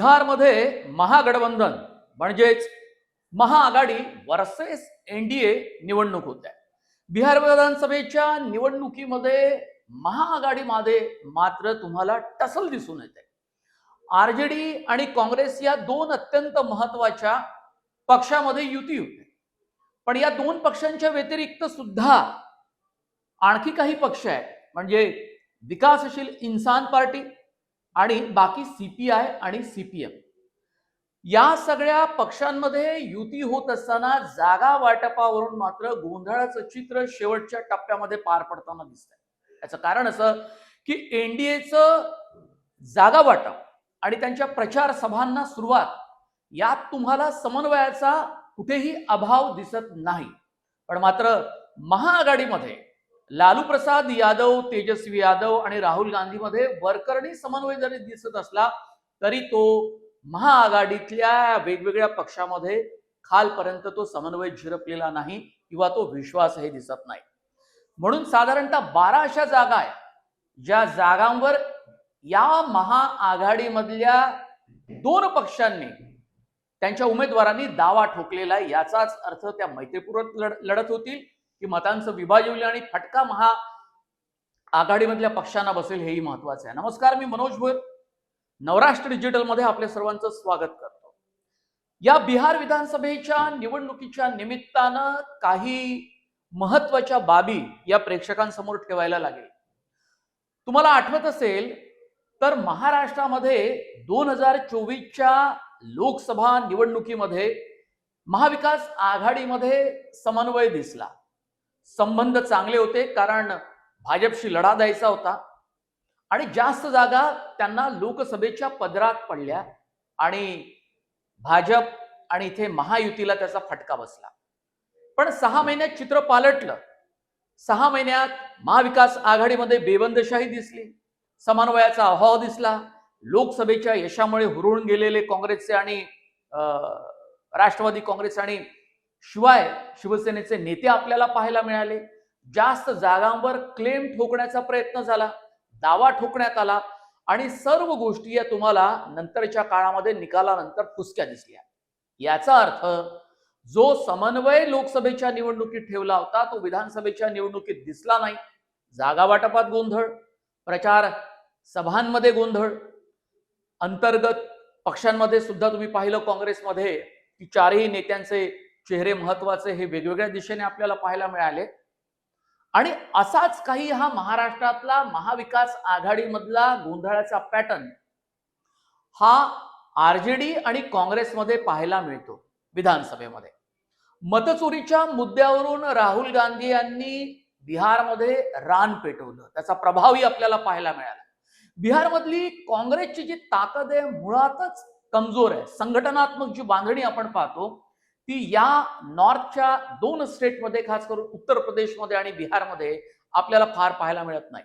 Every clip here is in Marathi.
बिहारमध्ये महागठबंधन म्हणजेच महाआघाडी वर्सेस एनडीए निवडणूक होत आहे बिहार विधानसभेच्या निवडणुकीमध्ये महाआघाडीमध्ये मात्र तुम्हाला टसल दिसून येते. आर जे डी आणि काँग्रेस या दोन अत्यंत महत्त्वाच्या पक्षामध्ये युती होते. पण या दोन पक्षांच्या व्यतिरिक्त सुद्धा आणखी काही पक्ष आहेत. म्हणजे विकासशील इन्सान पार्टी आणि बाकी सीपीआय आणि सीपीएम या सगळ्या पक्षांमध्ये युती होत असताना जागा वाटपावरून मात्र गोंधळाचं चित्र शेवटच्या टप्प्यामध्ये पार पडताना दिसतंय. याचं कारण असं की एनडीएचं जागा वाटप आणि त्यांच्या प्रचार सभांना सुरुवात यात तुम्हाला समन्वयाचा कुठेही अभाव दिसत नाही. पण मात्र महाआघाडीमध्ये लालू प्रसाद यादव तेजस्वी यादव आणि राहुल गांधीमध्ये वरकरणी समन्वय जरी दिसत असला तरी तो महाआघाडीतल्या वेगवेगळ्या पक्षामध्ये खालपर्यंत तो समन्वय झिरपलेला नाही किंवा तो विश्वासही दिसत नाही. म्हणून साधारणतः बारा अशा जागा आहेत ज्या जागांवर या महाआघाडीमधल्या दोन पक्षांनी त्यांच्या उमेदवारांनी दावा ठोकलेला आहे याचाच अर्थ त्या मैत्रीपूर्वक लढ लढत होतील. की मतांचं विभाजन होईल आणि फटका महा आघाडीमधल्या पक्षांना बसेल हेही महत्वाचं आहे. नमस्कार मी मनोज भोयर नवराष्ट्र डिजिटलमध्ये आपल्या सर्वांचं स्वागत करतो. या बिहार विधानसभेच्या निवडणुकीच्या निमित्तानं काही महत्त्वाच्या बाबी या प्रेक्षकांसमोर ठेवायला लागेल. तुम्हाला आठवत असेल तर महाराष्ट्रामध्ये दोन हजार चोवीसच्या लोकसभा निवडणुकीमध्ये महाविकास आघाडीमध्ये समन्वय दिसला. संबंध चांगले होते कारण भाजपशी लढा द्यायचा होता. आणि जास्त जागा त्यांना लोकसभेच्या पदरात पडल्या आणि भाजप आणि इथे महायुतीला त्याचा फटका बसला. पण सहा महिन्यात चित्र पालटलं. सहा महिन्यात महाविकास आघाडीमध्ये बेबंदशाही दिसली. समन्वयाचा अभाव दिसला. लोकसभेच्या यशामुळे हुरळून गेलेले काँग्रेसचे आणि अं, राष्ट्रवादी काँग्रेस आणि शिवाय शिवसेनेचे नेते आपल्याला पाहायला मिळाले. जास्त जागांवर क्लेम ठोकण्याचा प्रयत्न झाला दावा ठोकण्यात आला आणि सर्व गोष्टी या तुम्हाला नंतरच्या काळामध्ये निकालानंतर फुसक्या दिसल्या. याचा अर्थ जो समन्वय लोकसभेच्या निवडणुकीत ठेवला होता तो विधानसभेच्या निवडणुकीत दिसला नाही. जागा वाटपात गोंधळ प्रचार सभांमध्ये गोंधळ अंतर्गत पक्षांमध्ये सुद्धा तुम्ही पाहिलं काँग्रेसमध्ये की चारही नेत्यांचे चेहरे महत्त्वाचे हे वेगवेगळ्या दिशेने आपल्याला पाहायला मिळाले. आणि असाच काही हा महाराष्ट्रातला महाविकास आघाडीमधला गोंधळाचा पॅटर्न हा आरजेडी आणि काँग्रेसमध्ये पाहायला मिळतो विधानसभेमध्ये. मतचोरीच्या मुद्द्यावरून राहुल गांधी यांनी बिहारमध्ये रान पेटवलं. त्याचा प्रभावही आपल्याला पाहायला मिळाला. बिहारमधली काँग्रेसची जी ताकद आहे मुळातच कमजोर आहे. संघटनात्मक जी बांधणी आपण पाहतो ती या नॉर्थच्या दोन स्टेटमध्ये खास करून उत्तर प्रदेशमध्ये आणि बिहारमध्ये आपल्याला फार पाहायला मिळत नाही.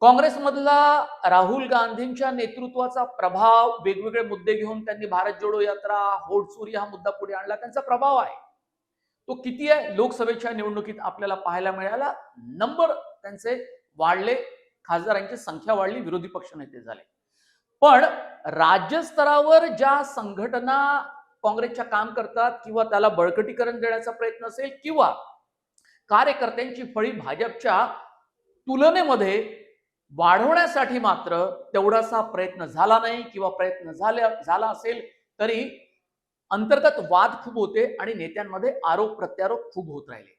काँग्रेसमधला राहुल गांधींच्या नेतृत्वाचा प्रभाव वेगवेगळे मुद्दे घेऊन त्यांनी भारत जोडो यात्रा होडचोरी हा मुद्दा पुढे आणला त्यांचा प्रभाव आहे. तो किती आहे? लोकसभेच्या निवडणुकीत आपल्याला पाहायला मिळाला. नंबर त्यांचे वाढले खासदारांची संख्या वाढली विरोधी पक्षनेते झाले. पण राज्यस्तरावर ज्या संघटना काँग्रेसच्या काम करतात किंवा त्याला बळकटीकरण देण्याचा प्रयत्न असेल किंवा कार्यकर्त्यांची फळी भाजपच्या तुलनेमध्ये वाढवण्यासाठी मात्र तेवढासा प्रयत्न झाला नाही किंवा प्रयत्न झाल्या झाला असेल तरी अंतर्गत वाद खूप होते आणि नेत्यांमध्ये आरोप प्रत्यारोप खूप होत राहिले.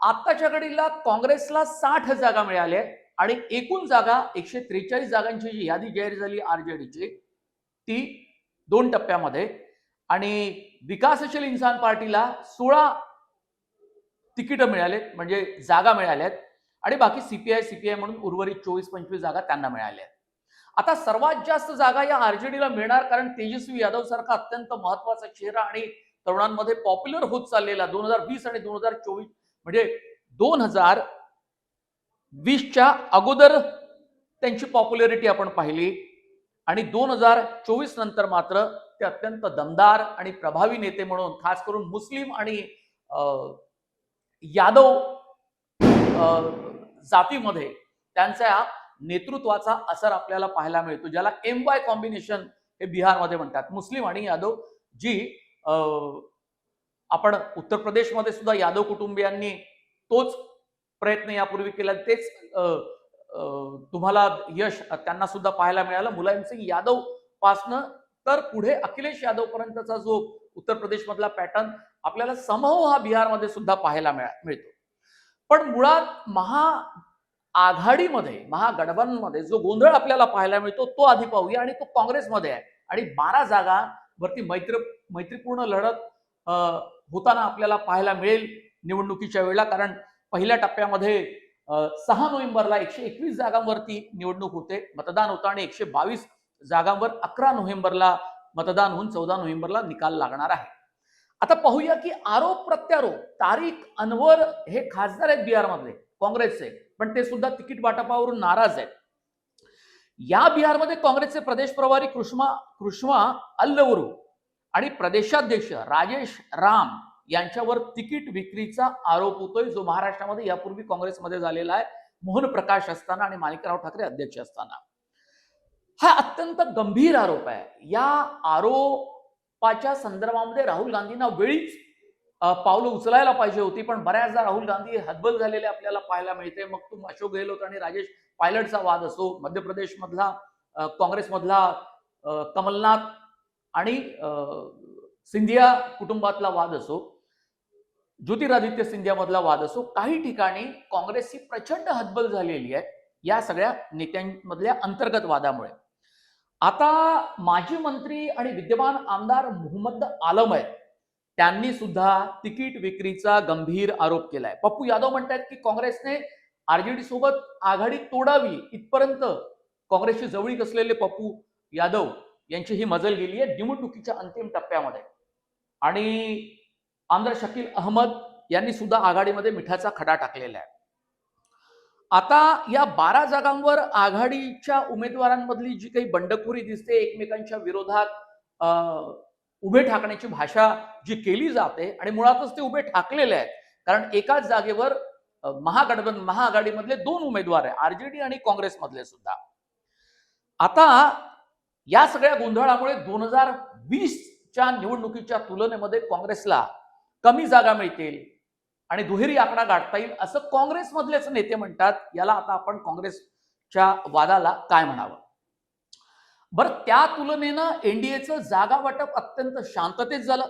आत्ताच्या घडीला काँग्रेसला साठ जागा मिळाल्या आणि एकूण जागा एकशे त्रेचाळीस जागांची जी यादी जाहीर झाली आरजेडीची ती दोन टप्प्यामध्ये आणि विकासशील इन्सान पार्टीला सोळा तिकीटं मिळालेत म्हणजे जागा मिळाल्यात. आणि बाकी सीपीआय सीपीआय म्हणून उर्वरित चोवीस पंचवीस जागा त्यांना मिळाल्या आता सर्वात जास्त जागा या आरजेडीला मिळणार कारण तेजस्वी यादव सारखा अत्यंत महत्त्वाचा चेहरा आणि तरुणांमध्ये पॉप्युलर होत चाललेला दोन हजार वीस आणि दोन हजार चोवीस म्हणजे दोन हजार वीसच्या अगोदर त्यांची पॉप्युलरिटी आपण पाहिली. आणि दोन हजार चोवीस नंतर मात्र ते अत्यंत दमदार आणि प्रभावी नेते म्हणून खास करून मुस्लिम आणि अं, यादव जातीमध्ये त्यांच्या नेतृत्वाचा असर आपल्याला पाहायला मिळतो ज्याला एम वाय कॉम्बिनेशन हे बिहारमध्ये म्हणतात. मुस्लिम आणि यादव जी अं, आपण उत्तर प्रदेशमध्ये सुद्धा यादव कुटुंबियांनी तोच प्रयत्न यापूर्वी केला. तेच तुम्हाला यश त्यांना सुद्धा पाहायला मिळालं. मुलायम सिंग यादव पासनं तर पुढे अखिलेश यादव पर्यंतचा जो उत्तर प्रदेशमधला पॅटर्न आपल्याला समूह हा बिहारमध्ये सुद्धा पाहायला मिळतो. पण मुळात महा आघाडीमध्ये महागठबंधनमध्ये जो गोंधळ आपल्याला पाहायला मिळतो तो आधी पाहूया आणि तो काँग्रेसमध्ये आहे. आणि बारा जागांवरती मैत्र मैत्रीपूर्ण लढत होताना आपल्याला पाहायला मिळेल निवडणुकीच्या वेळेला. कारण पहिल्या टप्प्यामध्ये सहा नोव्हेंबरला एकशे एकवीस जागांवरती निवडणूक होते मतदान होतं आणि एकशे बावीस जागांवर अकरा नोव्हेंबरला मतदान होऊन चौदा नोव्हेंबरला निकाल लागणार आहे. आता पाहूया की आरोप प्रत्यारोप तारिक अनवर हे खासदार आहेत बिहारमधले काँग्रेसचे पण ते सुद्धा तिकीट वाटपावरून नाराज आहेत. या बिहारमध्ये काँग्रेसचे प्रदेश प्रभारी कृष्मा कृष्मा अल्लवरू आणि प्रदेशाध्यक्ष राजेश राम यांच्यावर तिकीट विक्रीचा आरोप होतोय जो महाराष्ट्रामध्ये यापूर्वी काँग्रेसमध्ये झालेला आहे. मोहन प्रकाश असताना आणि माणिकराव ठाकरे अध्यक्ष असताना. हा अत्यंत गंभीर आरोप आहे. या आरोपाच्या संदर्भामध्ये राहुल गांधींना वेळीच पावलं उचलायला पाहिजे होती पण बऱ्याचदा राहुल गांधी हतबल झालेले आपल्याला पाहायला मिळते. मग तुम अशोक गेहलोत आणि राजेश पायलटचा वाद असो मध्य प्रदेशमधला काँग्रेसमधला कमलनाथ आणि सिंधिया कुटुंबातला वाद असो ज्योतिरादित्य सिंधियामधला वाद असो काही ठिकाणी काँग्रेसची प्रचंड हतबल झालेली आहे या सगळ्या नेत्यांमधल्या अंतर्गत वादामुळे. आता माजी मंत्री आणि विद्यमान आमदार मोहम्मद आलम आहेत. त्यांनी सुद्धा तिकीट विक्रीचा गंभीर आरोप केलाय. पप्पू यादव म्हणतात की काँग्रेसने आरजेडी सोबत आघाडी तोडावी इथपर्यंत काँग्रेसची जवळीक असलेले पप्पू यादव यांची ही मजल गेली आहे निवडणुकीच्या अंतिम टप्प्यामध्ये. आणि आमदार शकील अहमद यांनी सुद्धा आघाडीमध्ये मिठाचा खडा टाकलेला आहे. आता या बारा जागांवर आघाडीच्या उमेदवारांमधली जी काही बंडखोरी दिसते एकमेकांच्या विरोधात अं, उभे ठाकण्याची भाषा जी केली जाते आणि मुळातच ते उभे ठाकलेले आहेत. कारण एकाच जागेवर महागठबंधन महाआघाडीमधले दोन उमेदवार आहे आरजेडी आणि काँग्रेसमधले सुद्धा. आता या सगळ्या गोंधळामुळे दोन हजार वीसच्या निवडणुकीच्या तुलनेमध्ये काँग्रेसला कमी जागा मिळतील आणि दुहेरी आकडा गाठता येईल असं काँग्रेसमधलेच नेते म्हणतात. याला आता आपण काँग्रेसच्या वादाला काय म्हणावं? बरं त्या तुलनेनं एनडीएचं जागा वाटप अत्यंत शांततेत झालं.